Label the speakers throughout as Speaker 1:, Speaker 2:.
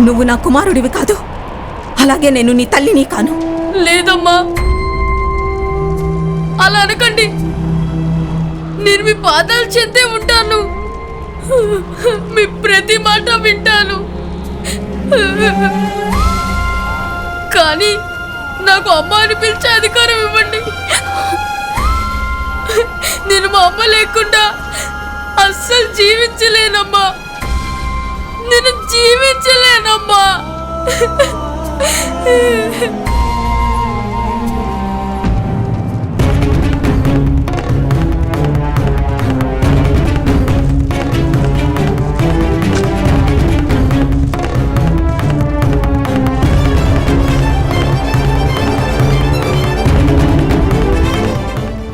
Speaker 1: నువ్వు నా కుమారుడివి కాదు. అలాగే నేను నీ తల్లిని కాను.
Speaker 2: లేదమ్మా. అలా అనకండి. నేను మీ పాదాలు చెందే ఉంటాను. మీ ప్రతి మాట వింటాను. కానీ నాకు అమ్మ అని పిలిచే అధికారం ఇవ్వండి. నేను మా అమ్మ లేకుండా అస్సలు జీవించలేనమ్మా. నేను జీవించలేనమ్మా.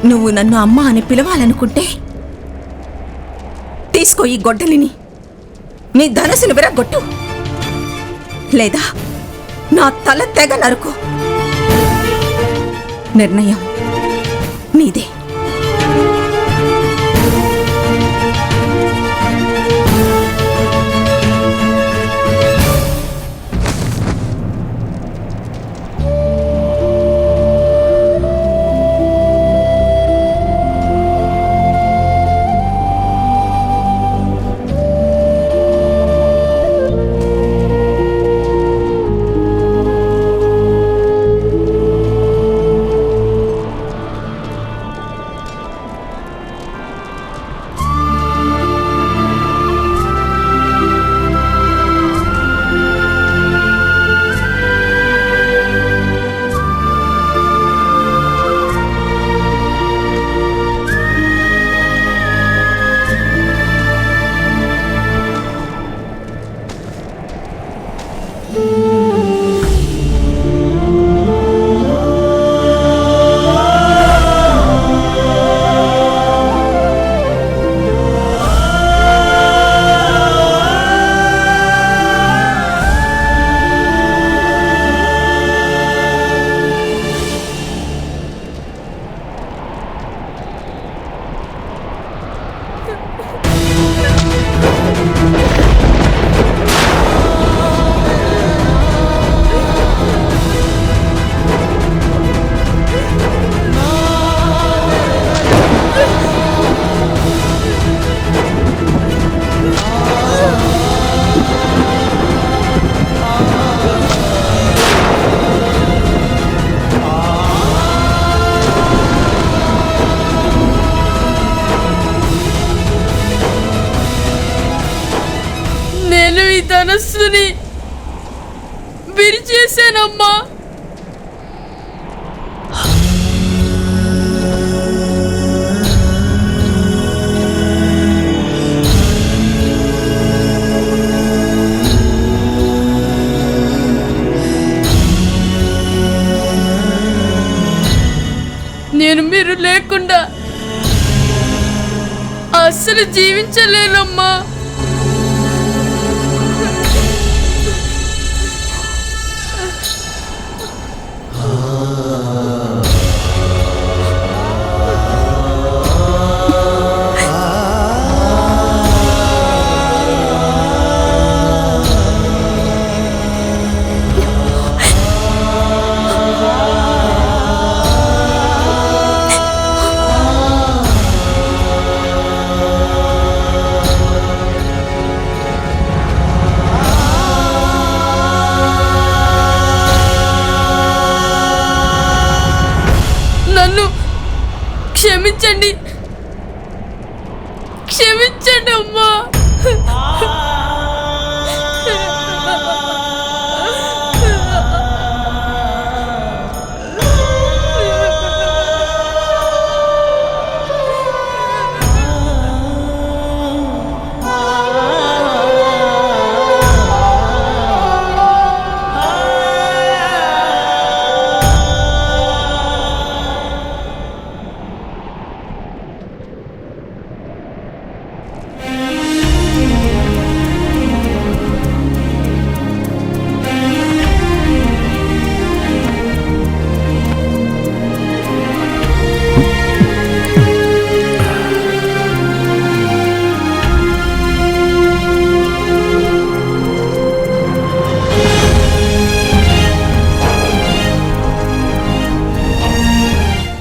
Speaker 1: నువ్వు నన్ను అమ్మ అని పిలవాలనుకుంటే తీసుకో ఈ గొడ్డలిని. నీ ధనసును విరగొట్టు లేదా నా తల తెగ నరుకు. నిర్ణయం నీదే.
Speaker 2: ధనస్సుని విరిచేసానమ్మా నేను మీరు లేకుండా అస్సలు జీవించలేనమ్మా.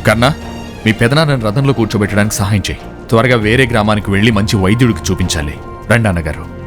Speaker 3: కన్నా మీ పెదనాన్నని రథంలో కూర్చోబెట్టడానికి సహాయం చేయి. త్వరగా వేరే గ్రామానికి వెళ్ళి మంచి వైద్యుడికి చూపించాలి. రండి అన్నగారు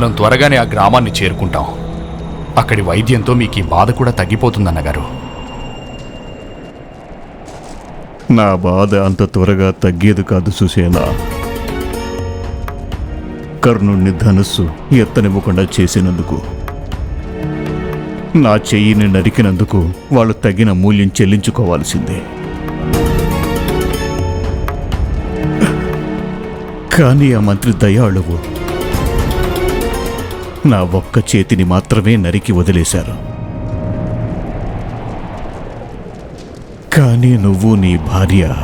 Speaker 3: మనం త్వరగానే ఆ గ్రామాన్ని చేరుకుంటాం. అక్కడి వైద్యంతో మీకు ఈ బాధ కూడా తగ్గిపోతుందన్నగారు.
Speaker 4: నా బాధ అంత త్వరగా తగ్గేది కాదు సుసేనా. కర్ణుణ్ణి ధనుస్సు ఎత్తనివ్వకుండా చేసినందుకు నా చెయ్యిని నరికినందుకు వాళ్ళు తగిన మూల్యం చెల్లించుకోవాల్సిందే. కానీ ఆ మంత్రి దయాళువు నా ఒక్క చేతిని మాత్రమే నరికి వదిలేశారు. కానీ నువ్వు నీ భార్య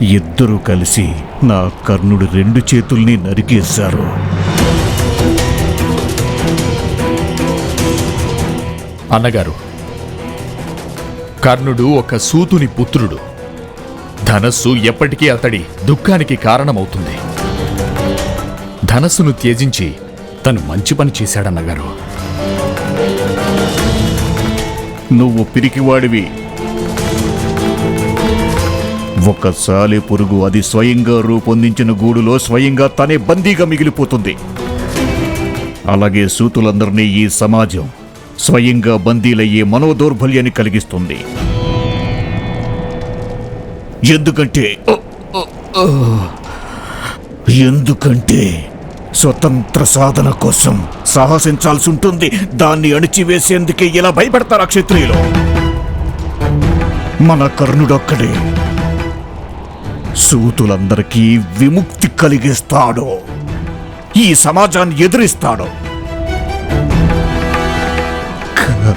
Speaker 4: ఇద్దరూ కలిసి నా కర్ణుడి రెండు చేతుల్ని నరికేశారు.
Speaker 3: అన్నగారు కర్ణుడు ఒక సూతుని పుత్రుడు. ధనస్సు ఎప్పటికీ అతడి దుఃఖానికి కారణమవుతుంది. ధనస్సును త్యజించి తను మంచి పని చేశాడన్నగారు
Speaker 4: నువ్వు పిరికివాడివి. ఒక్కసాలి పురుగు అది స్వయంగా రూపొందించిన గూడులో స్వయంగా తనే బందీగా మిగిలిపోతుంది. అలాగే సూతులందరినీ ఈ సమాజం స్వయంగా బందీలయ్యే మనోదౌర్బల్యాన్ని కలిగిస్తుంది. ఎందుకంటే ఎందుకంటే స్వతంత్ర సాధన కోసం సాహసించాల్సి ఉంటుంది. దాన్ని అణిచివేసేందుకే ఇలా భయపడతారు ఆ క్షత్రియులు? మన కర్ణుడొక్కడే. సూతులందరికీ విముక్తి కలిగిస్తాడు. ఈ సమాజాన్ని ఎదిరిస్తాడు.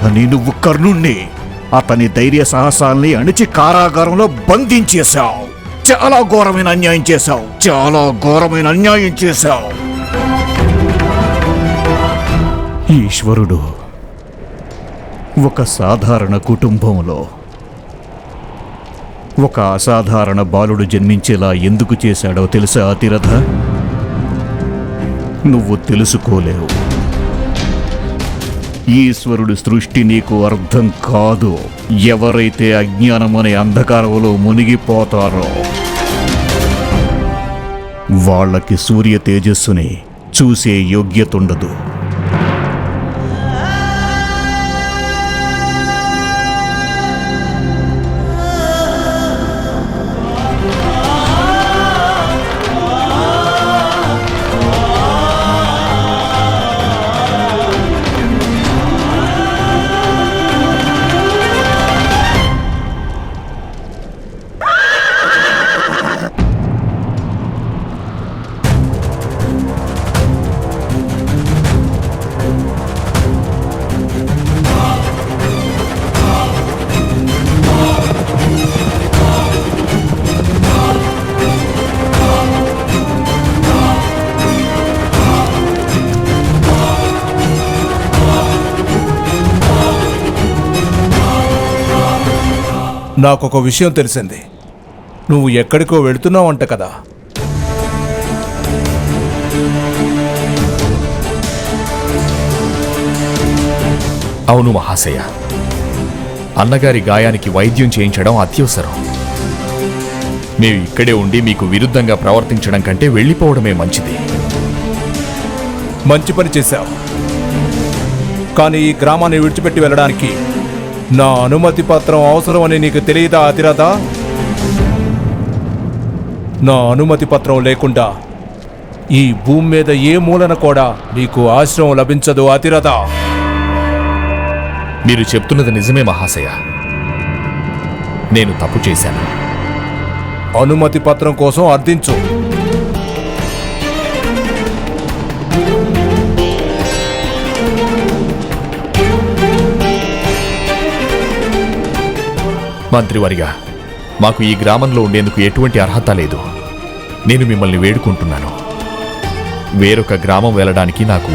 Speaker 4: కానీ నువ్వు కర్ణుణ్ణి అతని ధైర్య సాహసాల్ని అణిచి కారాగారంలో బంధించేశావు. చాలా ఘోరమైన అన్యాయం చేశావు. చాలా ఘోరమైన అన్యాయం చేశావు. ఈశ్వరుడు. ఒక సాధారణ కుటుంబంలో. ఒక అసాధారణ బాలుడు జన్మించేలా ఎందుకు చేశాడో తెలుసా అతిరథ? నువ్వు తెలుసుకోలేవు. ఈశ్వరుడు సృష్టి నీకు అర్థం కాదు. ఎవరైతే అజ్ఞానం అనే అంధకారంలో మునిగిపోతారో. వాళ్ళకి సూర్య తేజస్సుని చూసే యోగ్యత ఉండదు.
Speaker 5: నాకొక విషయం తెలిసింది. నువ్వు ఎక్కడికో వెళుతున్నావంట కదా.
Speaker 3: అవును మహాశయ. అన్నగారి గాయానికి వైద్యం చేయించడం అత్యవసరం. మేము ఇక్కడే ఉండి మీకు విరుద్ధంగా ప్రవర్తించడం కంటే వెళ్ళిపోవడమే మంచిది.
Speaker 5: మంచి పని చేశావు. కానీ ఈ గ్రామాన్ని విడిచిపెట్టి వెళ్ళడానికి నా అనుమతి పత్రం అవసరమని నీకు తెలియదా అతిరథ? నా అనుమతి పత్రం లేకుండా ఈ భూమి మీద ఏ మూలన కూడా నీకు ఆశ్రమం లభించదు అతిరథ?
Speaker 3: మీరు చెప్తున్నది నిజమే మహాశయ. నేను తప్పు చేశాను.
Speaker 5: అనుమతి పత్రం కోసం అర్థించు.
Speaker 3: మంత్రివర్య మాకు ఈ గ్రామంలో ఉండేందుకు ఎటువంటి అర్హత లేదు. నేను మిమ్మల్ని వేడుకుంటున్నాను. వేరొక గ్రామం వెళ్ళడానికి నాకు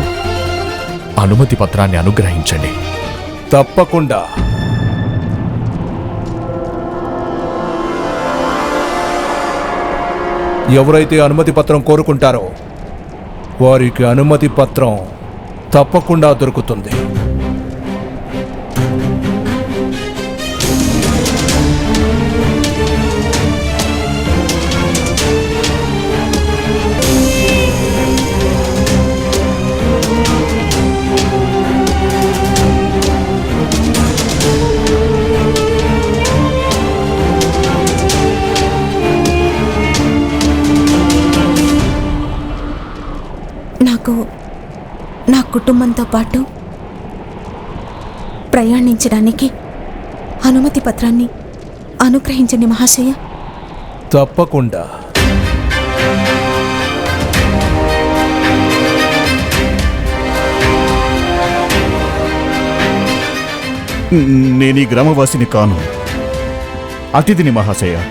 Speaker 3: అనుమతి పత్రాన్ని అనుగ్రహించండి.
Speaker 5: తప్పకుండా. ఎవరైతే అనుమతి పత్రం కోరుకుంటారో వారికి అనుమతి పత్రం తప్పకుండా దొరుకుతుంది.
Speaker 1: నాకు నా కుటుంబంతో పాటు ప్రయాణించడానికి అనుమతి పత్రాన్ని అనుగ్రహించండి మహాశయ.
Speaker 5: తప్పకుండా.
Speaker 4: నేను ఈ గ్రామవాసిని కాను. అతిథిని మహాశయ.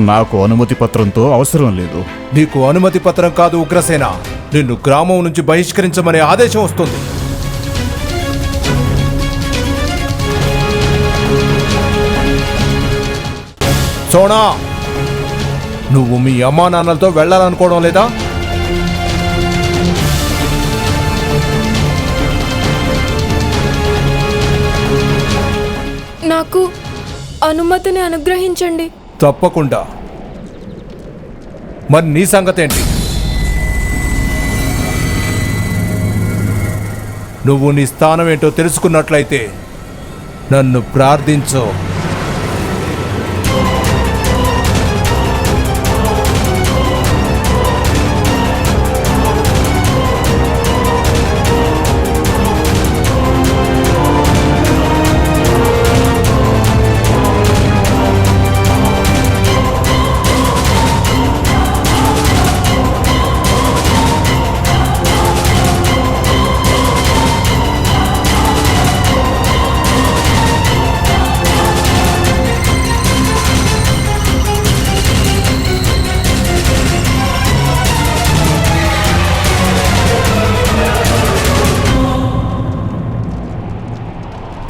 Speaker 4: నాకు అనుమతి పత్రంతో అవసరం లేదు.
Speaker 5: నీకు అనుమతి పత్రం కాదు ఉగ్రసేన. నిన్ను గ్రామం నుంచి బహిష్కరించమనే ఆదేశం వస్తుంది. సోనా నువ్వు మీ అమ్మా నాన్నలతో వెళ్ళాలనుకోవడం లేదా?
Speaker 2: నాకు అనుమతిని అనుగ్రహించండి.
Speaker 5: తప్పకుండా. మరి నీ సంగతి ఏంటి నువ్వు నీ స్థానం ఏంటో తెలుసుకున్నట్లయితే నన్ను ప్రార్థించో.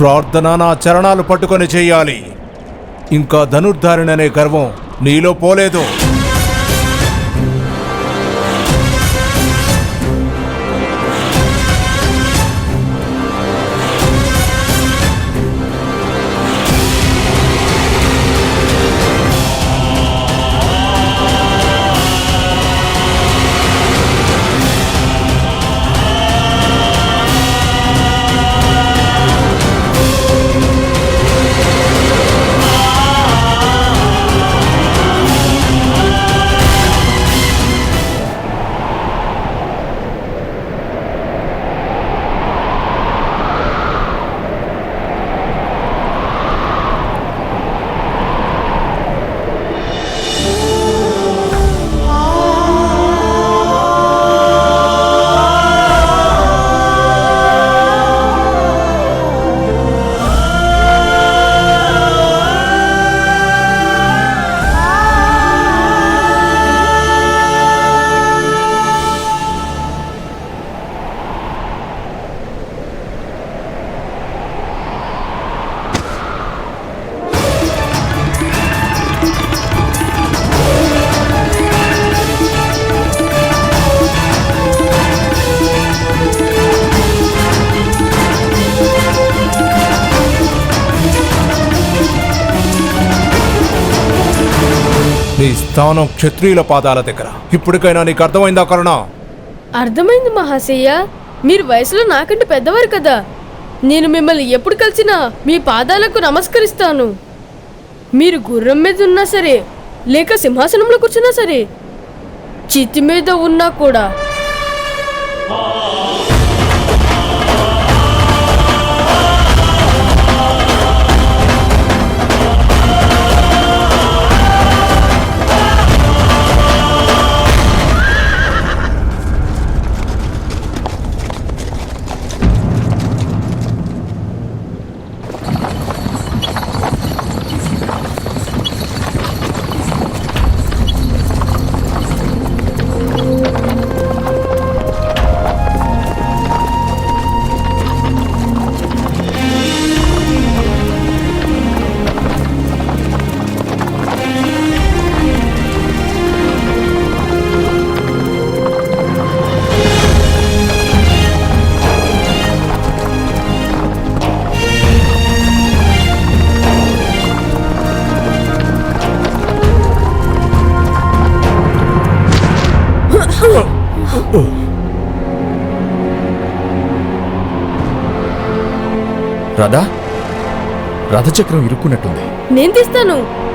Speaker 5: ప్రార్థన నా చరణాలు పట్టుకొని చేయాలి. ఇంకా ధనుర్ధారిణనే అనే గర్వం నీలో పోలేదు. నీ స్థానం క్షత్రియుల పాదాల దగ్గర. ఇప్పటికైనా నీకు అర్థమైందా కరుణ?
Speaker 2: అర్థమైంది మహాశయ్య. మీరు వయసులో నాకంటే పెద్దవారు కదా. నేను మిమ్మల్ని ఎప్పుడు కలిసినా మీ పాదాలకు నమస్కరిస్తాను. మీరు గుర్రం మీద ఉన్నా సరే లేక సింహాసనంలో కూర్చున్నా సరే చితి మీద ఉన్నా కూడా.
Speaker 3: రథ రథచక్రం ఇరుక్కున్నట్టుంది.
Speaker 2: నేను తీస్తాను.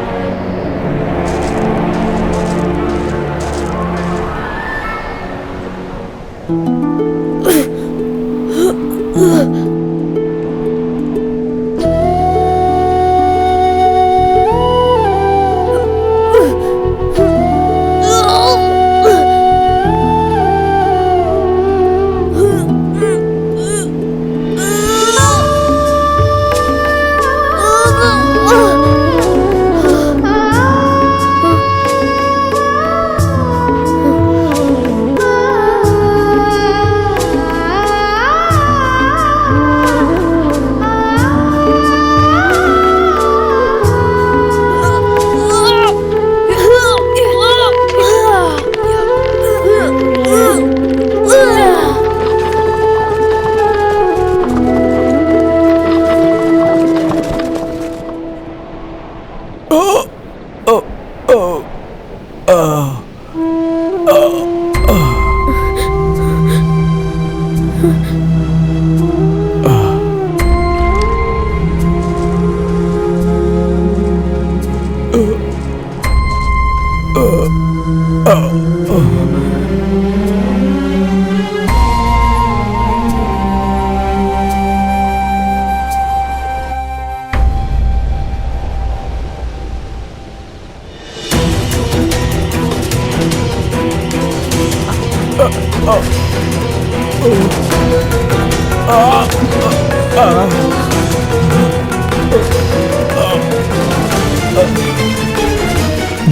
Speaker 2: Oh.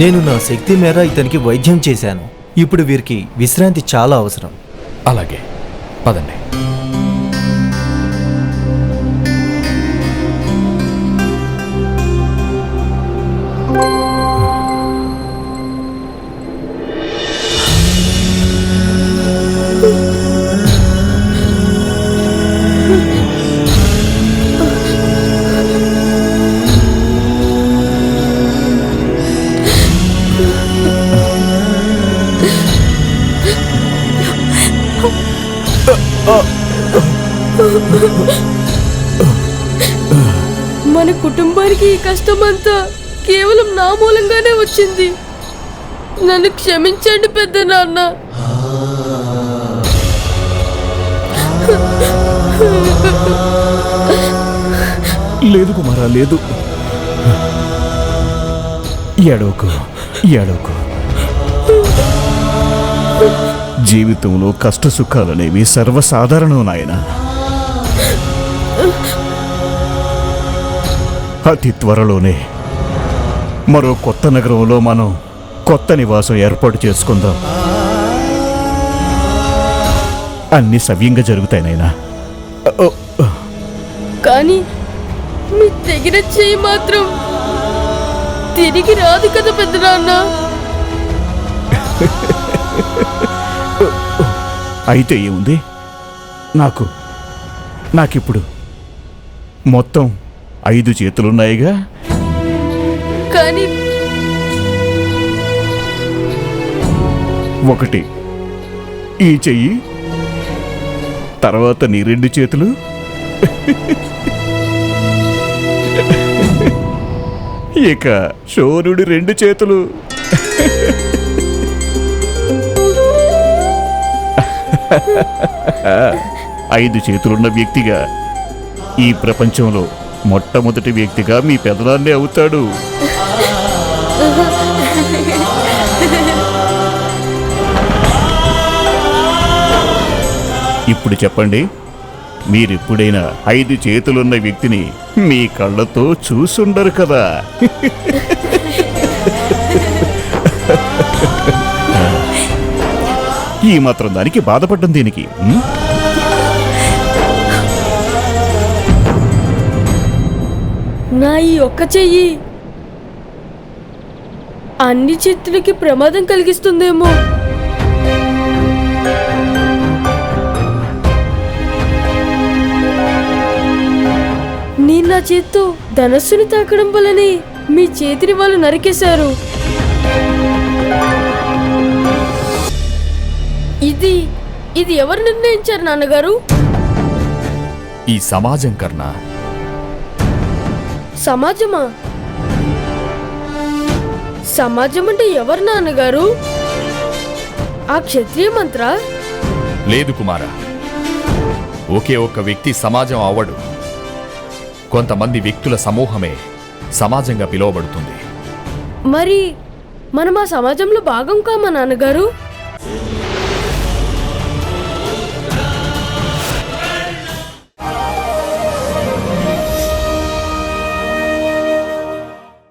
Speaker 6: నేను నా శక్తి మేర ఇతనికి వైద్యం చేశాను. ఇప్పుడు వీరికి విశ్రాంతి చాలా అవసరం.
Speaker 3: అలాగే. పదండి.
Speaker 2: మన మూలంగానే వచ్చింది. నన్ను క్షమించండి పెద్ద నాన్న.
Speaker 4: లేదు కుమారా లేదు. ఎడవకు ఎడవకు జీవితంలో కష్ట సుఖాలనేవి సర్వసాధారణం నాయన. అతి త్వరలోనే మరో కొత్త నగరంలో మనం కొత్త నివాసం ఏర్పాటు చేసుకుందాం. అన్ని సవ్యంగా జరుగుతాయి నాయనా. ఓ.
Speaker 2: కానీ మీ తెగిన చెయ్యి మాత్రం తిరిగి రాదు కదా పెద్ద నాన్న
Speaker 4: అయితే ఏముంది? నాకు నాకిప్పుడు మొత్తం ఐదు చేతులున్నాయిగా?
Speaker 2: కానీ
Speaker 4: ఒకటి ఈ చెయ్యి తర్వాత నీ రెండు చేతులు. ఇక శోరుడి రెండు చేతులు. ఐదు చేతులున్న వ్యక్తిగా ఈ ప్రపంచంలో మొట్టమొదటి వ్యక్తిగా మీ పెదనాన్నే అవుతాడు. ఇప్పుడు చెప్పండి మీరెప్పుడైనా ఐదు చేతులున్న వ్యక్తిని మీ కళ్ళతో చూసుండరు కదా. ఈ మాత్రం దానికి బాధపడ్డం దీనికి
Speaker 2: నా ఈ ఒక్క చెయ్యి. అన్ని చేతులకి ప్రమాదం కలిగిస్తుందేమో. నేను నా చేత్తో ధనస్సుని తాకడం వల్లనే మీ చేతిని వాళ్ళు నరికేశారు. ఇది ఇది ఎవరు నిర్ణయించారు నాన్నగారు?
Speaker 3: ఈ సమాజం కన్నా
Speaker 2: సమాజమా? సమాజం అంటే ఎవరు నాన్నగారు? ఆ క్షత్రియ మంత్ర?
Speaker 3: లేదు కుమార. ఒకే ఒక్క వ్యక్తి సమాజం అవ్వడు. కొంతమంది వ్యక్తుల సమూహమే సమాజంగా పిలువబడుతుంది.
Speaker 2: మరి మనం ఆ సమాజంలో భాగం కామా నాన్నగారు?